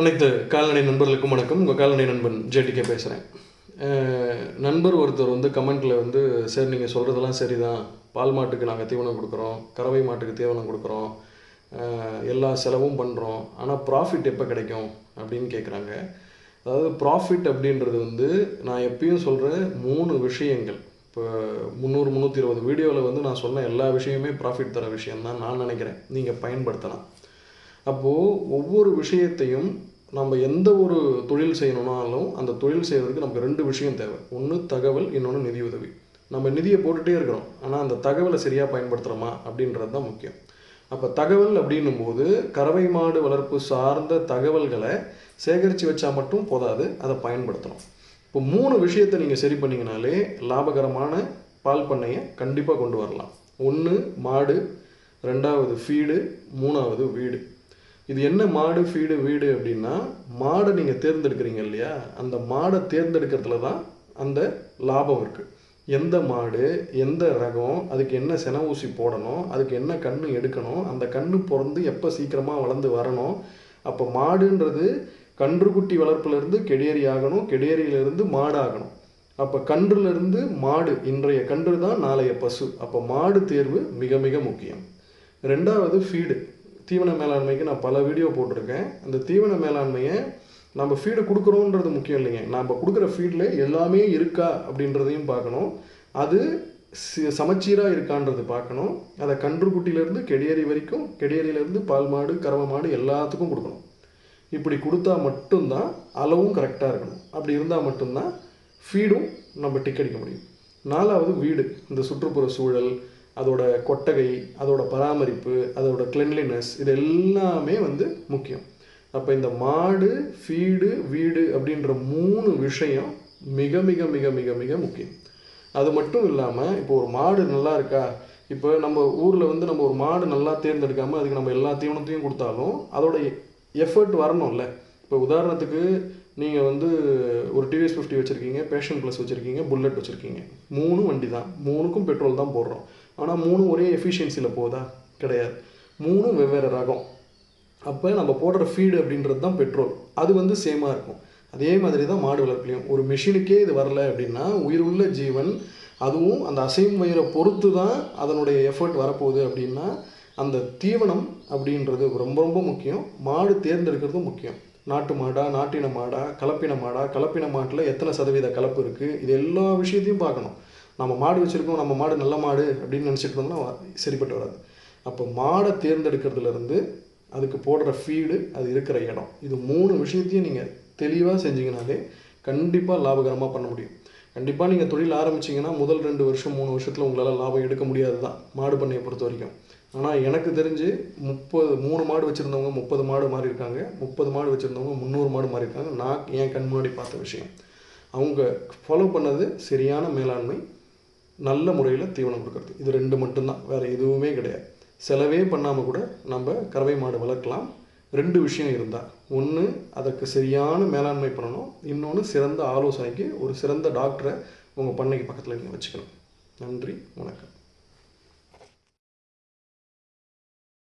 அனைத்து கால்நடை நண்பர்களுக்கும் வணக்கம். உங்கள் கால்நடை நண்பன் ஜேடிகே பேசுகிறேன் நண்பர் ஒருத்தர் வந்து கமெண்ட்டில் வந்து சரி நீங்கள் சொல்கிறதெல்லாம் சரி தான் பால் மாட்டுக்கு நாங்கள் தீவனம் கொடுக்குறோம். கறவை மாட்டுக்கு தீவனம் கொடுக்குறோம். எல்லா செலவும் பண்ணுறோம் ஆனால் ப்ராஃபிட் எப்போ கிடைக்கும்? அப்படின்னு கேட்குறாங்க அதாவது ப்ராஃபிட் அப்படின்றது வந்து நான் எப்பயும் சொல்கிற மூணு விஷயங்கள். இப்போ முந்நூறு முந்நூற்றி இருபது வீடியோவில் வந்து நான் சொன்ன எல்லா விஷயமே ப்ராஃபிட் தர விஷயம்தான் நான் நினைக்கிறேன். நீங்கள் பயன்படுத்தலாம். அப்போது ஒவ்வொரு விஷயத்தையும் நம்ம எந்த ஒரு தொழில் செய்யணும்னாலும் அந்த தொழில் செய்கிறதுக்கு நமக்கு ரெண்டு விஷயம் தேவை. ஒன்று தகவல் இன்னொன்று நிதி உதவி. நம்ம நிதியை போட்டுகிட்டே இருக்கிறோம். ஆனால் அந்த தகவலை சரியாக பயன்படுத்துகிறோமா அப்படின்றது தான் முக்கியம். அப்போ தகவல் அப்படின்னும் போது கறவை மாடு வளர்ப்பு சார்ந்த தகவல்களை சேகரித்து வச்சா மட்டும் போதாது அதை பயன்படுத்தணும். இப்போ மூணு விஷயத்தை நீங்கள் சரி பண்ணிங்கனாலே லாபகரமான பால் பண்ணையை கண்டிப்பாக கொண்டு வரலாம். ஒன்று மாடு ரெண்டாவது ஃபீடு மூணாவது வீடு. இது என்ன மாடு ஃபீடு வீடு அப்படின்னா மாடை நீங்கள் தேர்ந்தெடுக்கிறீங்க இல்லையா? அந்த மாடை தேர்ந்தெடுக்கிறதுல தான் அந்த லாபம் இருக்குது எந்த மாடு எந்த ரகம் அதுக்கு என்ன சென ஊசி போடணும் அதுக்கு என்ன கன்று எடுக்கணும் அந்த கன்று பிறந்து எப்போ சீக்கிரமாக வளர்ந்து வரணும்? அப்போ மாடுன்றது கன்றுக்குட்டி வளர்ப்புலேருந்து கெடியேறி ஆகணும் கெடியேறியிலேருந்து மாடு ஆகணும் அப்போ கன்றுலேருந்து மாடு இன்றைய கன்று தான் நாளைய பசு. அப்போ மாடு தேர்வு மிக மிக முக்கியம். ரெண்டாவது ஃபீடு தீவன மேலாண்மைக்கு நான் பல வீடியோ போட்டிருக்கேன். அந்த தீவன மேலாண்மையை நம்ம ஃபீடு கொடுக்குறோன்றது முக்கியம் இல்லைங்க. நம்ம கொடுக்குற ஃபீடில் எல்லாமே இருக்கா அப்படின்றதையும் பார்க்கணும். அது சமச்சீராக இருக்கான்றது பார்க்கணும். அதை கன்றுக்குட்டியிலேருந்து கெடியேறி வரைக்கும் கெடியேறியிலேருந்து பால் மாடு கறவை மாடு எல்லாத்துக்கும் கொடுக்கணும். இப்படி கொடுத்தா மட்டும்தான் அளவும் கரெக்டாக இருக்கணும். அப்படி இருந்தால் மட்டும்தான் ஃபீடும் நம்ம டிக் அடிக்க முடியும். நாலாவது வீடு இந்த சுற்றுப்புற சூழல் அதோட கொட்டகை அதோட பராமரிப்பு அதோட கிளென்லினஸ் இது எல்லாமே வந்து முக்கியம். அப்போ இந்த மாடு ஃபீடு வீடு அப்படின்ற மூணு விஷயம் மிக மிக மிக மிக மிக முக்கியம். அது மட்டும் இல்லாமல் இப்போ ஒரு மாடு நல்லா இருக்கா? இப்போ நம்ம ஊரில் வந்து நம்ம ஒரு மாடு நல்லா தேர்ந்தெடுக்காமல் அதுக்கு நம்ம எல்லா தீவனத்தையும் கொடுத்தாலும் அதோட எஃபர்ட் வரணும்ல. இப்போ உதாரணத்துக்கு நீங்கள் வந்து ஒரு டிவிஎஸ் ஃபிஃப்டி வச்சுருக்கீங்க பேஷன் ப்ளஸ் வச்சுருக்கீங்க புல்லட் வச்சுருக்கீங்க. மூணு வண்டி தான் மூணுக்கும் பெட்ரோல் தான் போடுறோம். ஆனால் மூணும் ஒரே எஃபிஷியன்சியில் போதா? கிடையாது. மூணும் வெவ்வேறு ரகம். அப்போ நம்ம போடுற ஃபீடு அப்படின்றது தான் பெட்ரோல் அது வந்து சேமாக இருக்கும். அதே மாதிரி தான் மாடு வளர்ப்புலையும். ஒரு மிஷினுக்கே இது வரல அப்படின்னா உயிர் உள்ள ஜீவன் அதுவும் அந்த அசையும் வயிறை பொறுத்து தான் அதனுடைய எஃபர்ட் வரப்போகுது அப்படின்னா அந்த தீவனம் அப்படின்றது ரொம்ப ரொம்ப முக்கியம். மாடு தேர்ந்தெடுக்கிறதும் முக்கியம். நாட்டு மாடா நாட்டின மாடா கலப்பின மாடா கலப்பின மாட்டில் எத்தனை சதவீத கலப்பு இருக்குது இது எல்லா விஷயத்தையும் பார்க்கணும். நம்ம மாடு வச்சுருக்கோம் நம்ம மாடு நல்ல மாடு அப்படின்னு நினச்சிட்டு இருந்தோம்னா சரிப்பட்டு வராது. அப்போ மாடை தேர்ந்தெடுக்கிறதுலேருந்து அதுக்கு போடுற ஃபீடு அது இருக்கிற இடம். இது மூணு விஷயத்தையும் நீங்கள் தெளிவாக செஞ்சீங்கனாலே கண்டிப்பாக லாபகரமாக பண்ண முடியும். கண்டிப்பாக நீங்கள் தொழில் ஆரம்பிச்சீங்கன்னா முதல் ரெண்டு வருஷம் மூணு வருஷத்தில் உங்களால் லாபம் எடுக்க முடியாது தான் மாடு பண்ணையை பொறுத்த வரைக்கும். ஆனால் எனக்கு தெரிஞ்சு முப்பது மூணு மாடு வச்சுருந்தவங்க முப்பது மாடு மாறி இருக்காங்க முப்பது மாடு வச்சுருந்தவங்க முந்நூறு மாடு மாறி இருக்காங்க நான் என் கண் முன்னாடி பார்த்த விஷயம். அவங்க ஃபாலோ பண்ணது சரியான மேலாண்மை நல்ல முறையில் தீவனம் கொடுக்கறது. இது ரெண்டு மட்டும்தான். வேறு எதுவுமே கிடையாது. செலவே பண்ணாமல் கூட நம்ம கறவை மாடு வளர்க்கலாம். ரெண்டு விஷயம் இருந்தால் ஒன்று அதற்கு சரியான மேலாண்மை பண்ணணும். இன்னொன்று சிறந்த ஆலோசனைக்கு ஒரு சிறந்த டாக்டரை உங்கள் பண்ணைக்கு பக்கத்தில் நீங்கள் வச்சுக்கணும். நன்றி வணக்கம்.